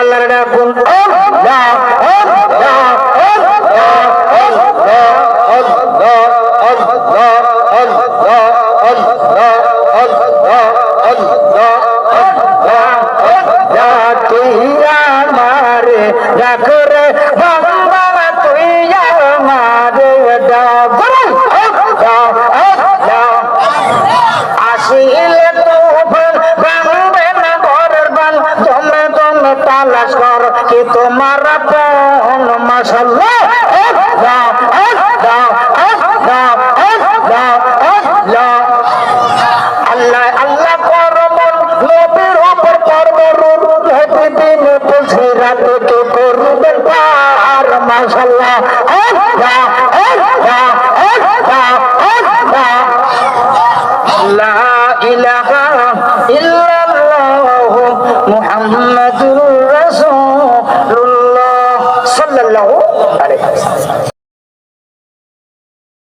আল্লাহর ডাকুন আল্লাহ তালাশ কর কি তোমার পন মাশাল্লাহ আল্লাহ আল্লাহ আল্লাহ আল্লাহ আল্লাহ আল্লাহ আল্লাহ করমন নবীর উপর করমরুন নবী দিন বুঝে রাতে কে করবেন পার মাশাল্লাহ আল্লাহ আল্লাহ আল্লাহ আল্লাহ لا إله إلا الله محمد رسول সাল্লাহ আলহ